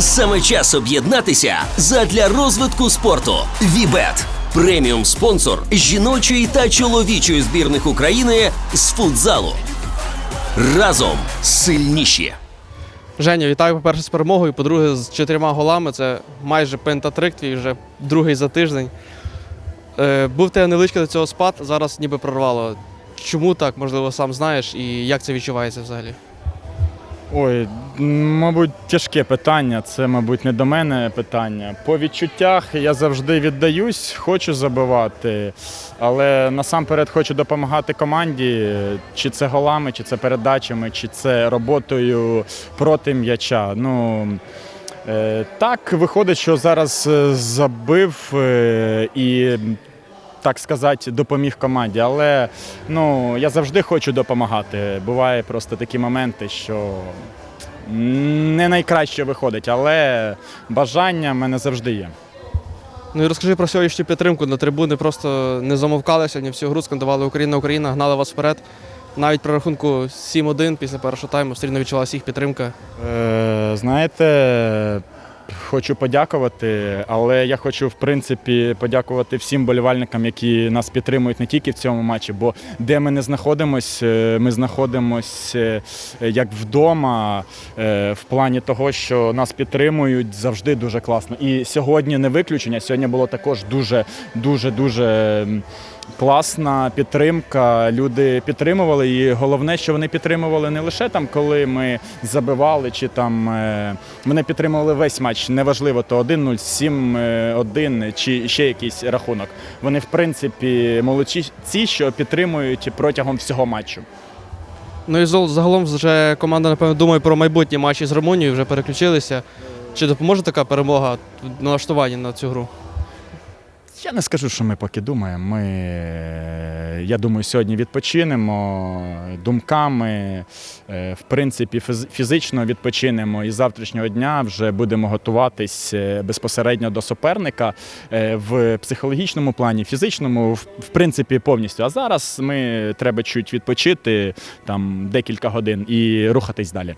Саме час об'єднатися задля розвитку спорту. Вібет преміум спонсор жіночої та чоловічої збірних України з футзалу. Разом сильніші. Женя, вітаю, по-перше, з перемогою. По-друге, з чотирма голами. Це майже пентатрик, твій вже другий за тиждень. Е, був тебе невеличкий до цього спад, зараз ніби прорвало. Чому так, можливо, сам знаєш, і як це відчувається взагалі? Ой, мабуть, тяжке питання. Це, мабуть, не до мене питання. По відчуттях я завжди віддаюсь, хочу забивати, але насамперед хочу допомагати команді, чи це голами, чи це передачами, чи це роботою проти м'яча. Ну, е, так виходить, що зараз е, забив е, і. Так сказати, допоміг команді, але ну я завжди хочу допомагати. Буває просто такі моменти, що не найкраще виходить, але бажання в мене завжди є. Ну і розкажи про сьогоднішню підтримку. На трибуни просто не замовкали сьогодні, всю гру скандували Україна, Україна, гнали вас вперед. Навіть при рахунку 7-1 після першого тайму все рівно відчувалася їх підтримка. Е, знаєте, хочу подякувати, але я хочу, в принципі, подякувати всім болівальникам, які нас підтримують не тільки в цьому матчі, бо де ми не знаходимося, ми знаходимося як вдома, е, в плані того, що нас підтримують завжди дуже класно. І сьогодні не виключення. Сьогодні було також дуже, дуже, дуже. Класна підтримка. Люди підтримували, і головне, що вони підтримували не лише там, коли ми забивали, чи там е, вони підтримували весь матч. Неважливо, то 1-0, 7-1 чи ще якийсь рахунок. Вони, в принципі, молодці, що підтримують протягом всього матчу. Ну і загалом вже команда, напевно, думає про майбутні матчі з Румунією, вже переключилися. Чи допоможе така перемога в налаштуванні на цю гру? Я не скажу, що ми поки думаємо. Ми, я думаю, сьогодні відпочинемо думками, е, в принципі, фіз- фізично відпочинемо. І з завтрашнього дня вже будемо готуватись е, безпосередньо до суперника е, в психологічному плані, фізичному, в принципі, повністю. А зараз ми треба чуть відпочити там декілька годин і рухатись далі.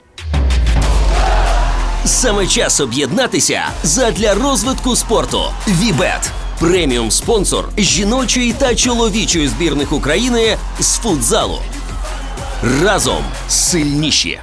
Саме час об'єднатися задля розвитку спорту. Вібет преміум спонсор жіночої та чоловічої збірних України з футзалу. Разом сильніші.